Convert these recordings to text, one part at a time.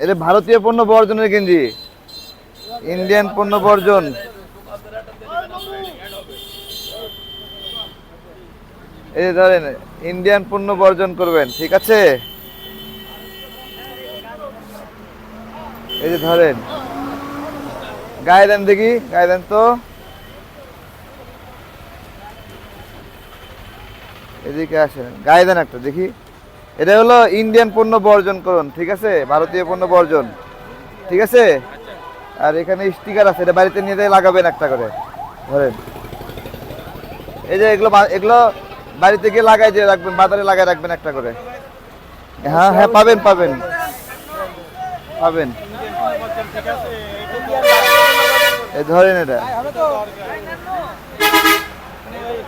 এটা ভারতীয় পণ্য বর্জনের গেঞ্জি। ইন্ডিয়ান পণ্য বর্জন। এই ধরেন ইন্ডিয়ান পণ্য বর্জন করবেন, ঠিক আছে? এই যে ধরেন গায়ে দেন দেখি গায়ে দেন তো। এদিকে আসেন গায়ে দেন একটা দেখি। এটা হলো ইন্ডিয়ান পণ্য বর্জন করুন, ঠিক আছে? ভারতীয় পণ্য বর্জন, ঠিক আছে? আর এখানে স্টিকার আছে, এটা বাড়িতে নিয়ে লাগাবেন একটা করে, ধরেন। এই যে এগুলো এগুলো বাড়িতে গিয়ে লাগাই দিয়ে রাখবেন, বাজারে লাগাই রাখবেন একটা করে। হ্যাঁ হ্যাঁ পাবেন পাবেন। পাবেন। এই ধরেন এটা।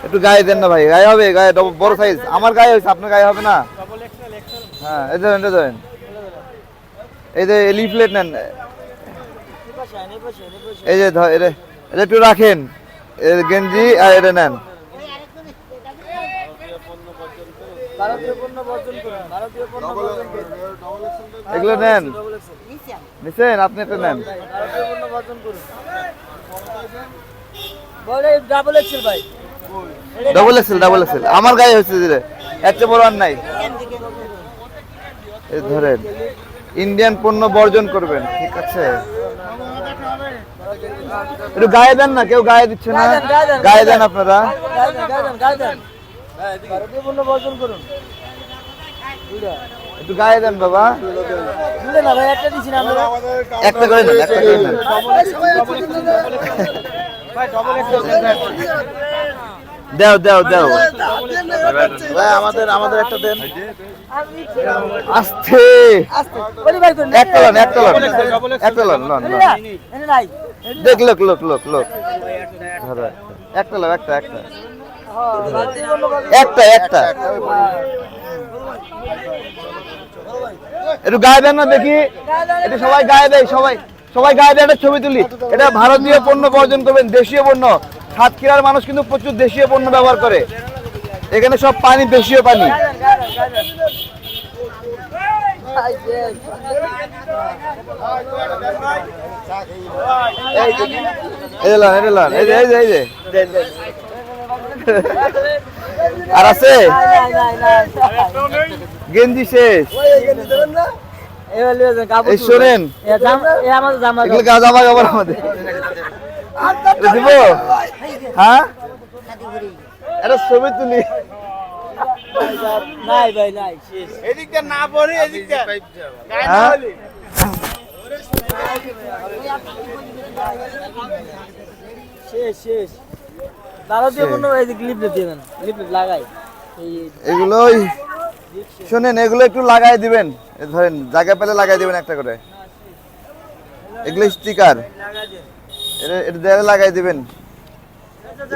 একটু গায়ে দেন না ভাই, গায়ে হবে, গায়ে বড় সাইজ আমার গায়ে হয়েছে, আপনার গায়ে হবে না? হ্যাঁ এই ধরেন এটা ধরেন এই যে লিফলেট নেন। এই যে এটা এটা একটু রাখেন। গেঞ্জি আর এটা নেন। এগুলো নেন। আপনি একটা নেন। ডাবল ভাই। ডবল এক্সেল ডবল এক্সেল আমার গায়ে হয়েছে দিলে এত বড় আর নাই। ধরেন ইন্ডিয়ান পণ্য বর্জন করবেন ঠিক আছে? একটু গায়ে দেন না কেউ গায়ে দিচ্ছে না। গায়ে দেন, আপনারা। গায়ে দেন গায়ে দেন গায়ে দেন ভারতীয় পণ্য বর্জন করুন। দুইটা একটু গায়ে দেন বাবা। একটা করে নেন একটা করে নেন। দেও দেও দেও। ভাই আমাদের আমাদের একটা দেন। আস্তে। আস্তে। বলি ভাই করুন একটা লন একটা লন দেখ লোক লোক লোক লোক। একটা লোক একটা একটা। হ্যাঁ একটা একটা। একটু গায়ে দেন না দেখি। এটা সবাই গায়ে দেয় সবাই। সবাই গায়ে দেয় একটা ছবি তুলি। এটা ভারতীয় পণ্য বর্জন করবেন দেশীয় পণ্য। সাতক্ষীরার মানুষ কিন্তু প্রচুর দেশীয় পণ্য ব্যবহার করে। এখানে সব পানি দেশীয় পানি। আর আছে? গেঞ্জি শেষ। শোনেন। জামা কাপড় আমাদের। দিব? হ্যাঁ? এটা ছবি তুলি। নাই ভাই নাই শেষ। এদিকটা না পড়ে এদিকটা। হ্যাঁ? শেষ শেষ। দিয়ে লাগাই। এগুলোই শোনেন এগুলো একটু লাগাই দিবেন। ধরেন জায়গা পেলে লাগাই দিবেন একটা করে। এগুলো স্টিকার এটা এটা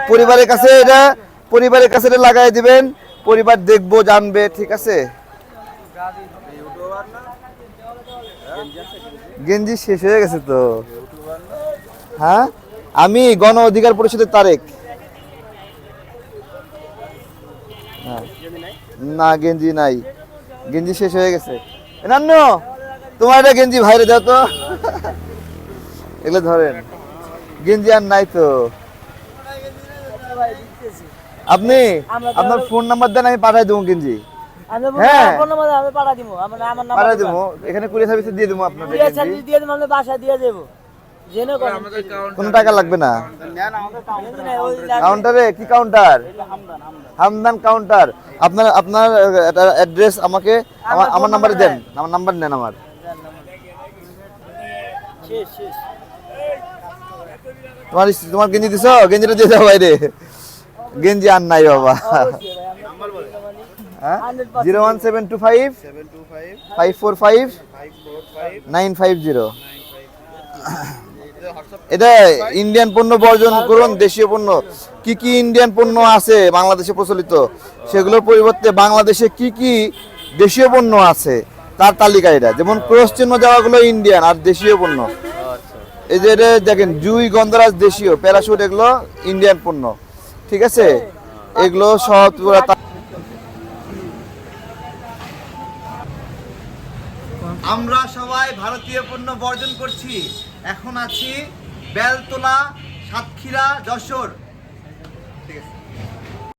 পরিবারের কাছে এটা পরিবারের কাছে এটা লাগাই দিবেন। পরিবার দেখব, জানবে, ঠিক আছে? গেঞ্জি শেষ হয়ে গেছে তো। হ্যাঁ? আমি গণ অধিকার পরিষদের তারেক। হ্যাঁ। না, গেঞ্জি নাই। গেঞ্জি শেষ হয়ে গেছে। এ নান্ন, তোমার একটা গেঞ্জি ভাইরে দাও তো। এগুলো ধরেন। গেঞ্জি আর নাই তো? আপনি? আপনার ফোন নাম্বার দেন আমি পাঠাই দেবো গেঞ্জি। আমি হ্যাঁ। ফোন নাম্বার আমি পাঠা দিব। আমার আমার নাম্বার পাঠাই দেবো। এখানে কুরিয়ার সার্ভিসে দিয়ে দেবো আপনাদের কুরিয়ার গেঞ্জি। সার্ভিস দিয়ে দেব বাসায় দিয়ে দেব। কোনো টাকা লাগবে না? কাউন্টারে? কি কাউন্টার? হামদান কাউন্টার। আপনার আপনার অ্যাড্রেস আমাকে আমার আমার নাম্বারে দেন। আমার নাম্বার নেন আমার। শেষ শেষ। তোমার তোমার গেঞ্জি দিছো? গেঞ্জিটা দিয়ে দাও বাইরে। গেঞ্জি আর নাই বাবা। হ্যাঁ? Zero one seven two five. Five four five. Nine five zero. এটা ইন্ডিয়ান পণ্য বর্জন করুন, দেশীয় পণ্য। কি কি ইন্ডিয়ান পণ্য আছে বাংলাদেশে প্রচলিত? সেগুলোর পরিবর্তে বাংলাদেশে কি কি দেশীয় পণ্য আছে? তার তালিকা এটা। যেমন ক্রস চিহ্ন দেওয়াগুলো ইন্ডিয়ান আর দেশীয় পণ্য। এটা দেখেন, জুই গন্ধরাজ দেশীয়, প্যারাশুট, এগুলো ইন্ডিয়ান পণ্য, ঠিক আছে? এগুলো সব আমরা সবাই ভারতীয় পণ্য বর্জন করছি। এখন আছি বেলতলা, সাতক্ষীরা, যশোর। ঠিক আছে।